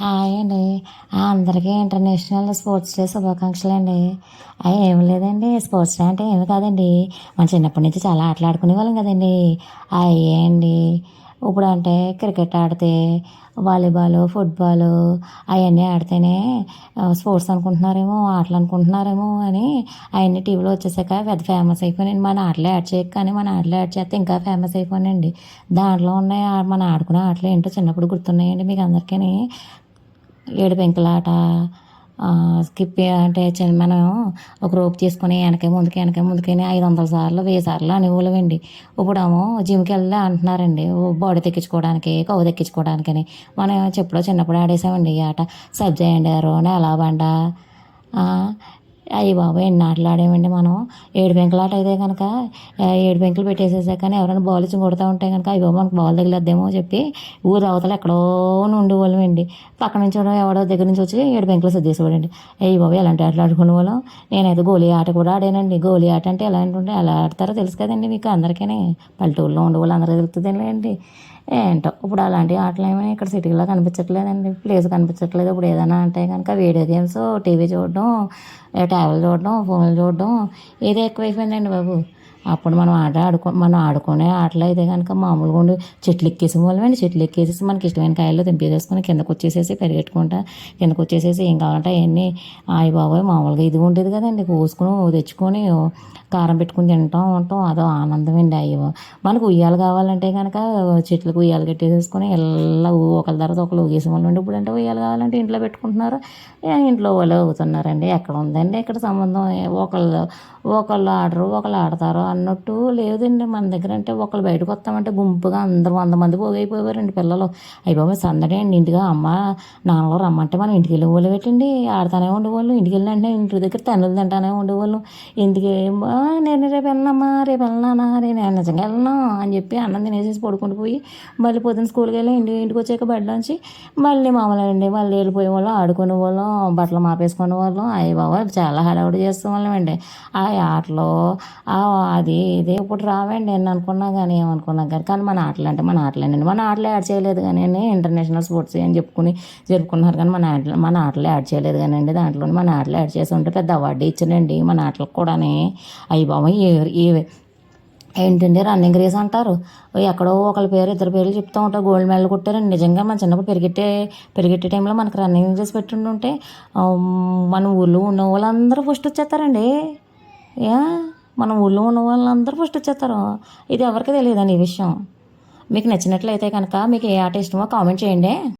Hi అండి అందరికీ international sports day శుభాకాంక్షలు అండి అవి ఏం లేదండి. స్పోర్ట్స్ డే అంటే ఏమి కాదండి. మన చిన్నప్పటి నుంచి చాలా ఆటలు ఆడుకునే వాళ్ళం కదండి. అయ్యే అండి. ఇప్పుడు అంటే క్రికెట్ ఆడితే వాలీబాల్ ఫుట్బాల్ అవన్నీ ఆడితేనే స్పోర్ట్స్ అనుకుంటున్నారేమో ఆటలు అనుకుంటున్నారేమో అని అవన్నీ టీవీలో వచ్చేసాక పెద్ద ఫేమస్ అయిపోయినాయి మన ఆటలు యాడ్ చేయక కానీ మన ఆటలు యాడ్ చేస్తే ఇంకా ఫేమస్ అయిపోయినండి దాంట్లో ఉన్నాయి మన ఆడుకునే ఆటలు ఏంటో చిన్నప్పుడు గుర్తున్నాయండి మీకు అందరికీ ఏడు పెంకులాట స్కిప్ అంటే చిన్న మనం ఒక రోప్ తీసుకొని వెనకే ముందుకి వెనకే ముందుకని ఐదు వందల సార్లు వెయ్యి సార్లు అనేవాళ్ళమండి. ఇప్పుడేమో జిమ్కి వెళ్ళి అంటున్నారండి బాడీ తెక్కించుకోవడానికి కవ్వు తెక్కించుకోవడానికని మనం చెప్పులో చిన్నప్పుడు ఆడేసామండి ఈ ఆట సబ్జా ఎండారు నెలా బండ అయ్యి బాబు ఎన్ని ఆటలు ఆడామండి మనం? ఏడు పెంకులాట అయితే కనుక ఏడు పెంకులు పెట్టేసేసాక కానీ ఎవరైనా బాల్ ఇచ్చి కొడుతూ ఉంటే కనుక అయ్యో మనకు బాల్ తగిలేద్దేమో చెప్పి ఊరు అవతల ఎక్కడో ఉండేవాళ్ళం అండి. పక్క నుంచి ఎవడో దగ్గర నుంచి వచ్చి ఏడు పెంకులు సర్దేసేవాడండి. అయ్యి బాబు ఎలాంటి ఆటలు ఆడుకునే వాళ్ళం? నేనైతే గోలీ ఆట కూడా ఆడానండి. గోలీ ఆట అంటే ఎలా ఉంటే ఎలా ఆడతారో తెలుసు కదండి మీకు అందరికీ పల్లెటూరులో ఉండేవాళ్ళు అందరికీ తెలుస్తుంది ఏంటో? ఇప్పుడు అలాంటి ఆటలు ఏమైనా ఇక్కడ సిటీలో కనిపించట్లేదండి. ప్లేస్ కనిపించట్లేదు. ఇప్పుడు ఏదైనా అంటే కనుక వీడియో గేమ్స్ టీవీ చూడడం ట్యాబ్లు చూడడం ఫోన్లు చూడడం ఇదే ఎక్కువైపోయిందండి బాబు. అప్పుడు మనం ఆట ఆడుకో మనం ఆడుకునే ఆటలు అయితే కనుక మామూలుగా ఉండి చెట్లు ఎక్కేసి వాళ్ళమండి చెట్లు ఎక్కేసేసి మనకి ఇష్టమైన కాయల్లో తెంపేసేసుకొని కిందకు వచ్చేసేసి పరిగెట్టుకుంటా కిందకు వచ్చేసేసి ఏం కావాలంటే అవన్నీ ఆయి బాబోయ్ మామూలుగా ఇది ఉండేది కదండి. కోసుకుని తెచ్చుకొని కారం పెట్టుకుని తింటాం ఉంటాం. అదో ఆనందం అండి అయ్యో. మనకు ఉయ్యాలు కావాలంటే కనుక చెట్లకు ఉయ్యాలు కట్టేసేసుకొని ఎలా ఒకరి తర్వాత ఒకరు ఊగేసి వాళ్ళు ఇప్పుడు అంటే ఉయ్యాలు కావాలంటే ఇంట్లో పెట్టుకుంటున్నారు. ఇంట్లో వాళ్ళు అవుతున్నారండి ఎక్కడ ఉందండి? ఇక్కడ సంబంధం? ఒకళ్ళు ఒకళ్ళు ఆడరు ఒకళ్ళు ఆడతారు. అన్నట్టు లేదండి. మన దగ్గర అంటే ఒకళ్ళు బయటకు వస్తామంటే గుంపుగా అందరూ వంద మంది పోగైపోయారండి పిల్లలు. అయిపోయి సందడి అండి. ఇంటిగా అమ్మ నాన్నలో రమ్మంటే మనం ఇంటికి వెళ్ళి వాళ్ళు పెట్టండి. ఆడతానే ఉండేవాళ్ళు. ఇంటికి వెళ్ళినంటే ఇంటి దగ్గర తనులు తింటానే ఉండేవాళ్ళు. ఇంటికి నేను రేపు వెళ్ళనమ్మా రేపు వెళ్ళనా రే నేను నిజంగా వెళ్ళను అని చెప్పి అన్నం తినేసేసి పడుకుంటూ పోయి మళ్ళీ పొద్దున్న స్కూల్కి వెళ్ళి ఇంటి ఇంటికి వచ్చాక బయటలోంచి మళ్ళీ మామూలు అండి మళ్ళీ వెళ్ళిపోయే వాళ్ళు ఆడుకునే వాళ్ళం బట్టలు మాపేసుకునే వాళ్ళం అయ్యి బాబా చాలా హడావుడి చేస్తాం వాళ్ళమండి ఆ ఆటలో అది ఇదే ఇప్పుడు రావండి నేను అనుకున్నా కానీ ఏమనుకున్నా కానీ కానీ మన ఆటలు అంటే మన ఆటలేనండి మన ఆటలు యాడ్ చేయలేదు కానీ ఇంటర్నేషనల్ స్పోర్ట్స్ అని చెప్పుకుని జరుపుకున్నారు కానీ మన ఆటలు మన ఆటలు యాడ్ చేయలేదు కానీ అండి దాంట్లో మన ఆటలు యాడ్ చేసి ఉంటే పెద్ద అవార్డు ఇచ్చానండి మన ఆటలకు కూడానే. అయ్యి బాబా ఏ ఏంటండి రన్నింగ్ రేస్ అంటారు? ఎక్కడో ఒకళ్ళ పేరు ఇద్దరు పేర్లు చెప్తూ ఉంటారు గోల్డ్ మెడల్ కొట్టారండి. నిజంగా మన చిన్నప్పుడు పెరిగెట్టే పెరిగెట్టే టైంలో మనకు రన్నింగ్ రేస్ పెట్టుంటే మన ఊళ్ళో ఉన్న వాళ్ళందరూ ఫస్ట్ వచ్చేస్తారండి. యా. మన ఊళ్ళో ఉన్న వాళ్ళందరూ ఫస్ట్ వచ్చేస్తారు. ఇది ఎవరికి తెలియదండి ఈ విషయం. మీకు నచ్చినట్లయితే కనుక మీకు ఏ ఆట ఇష్టమో కామెంట్ చేయండి.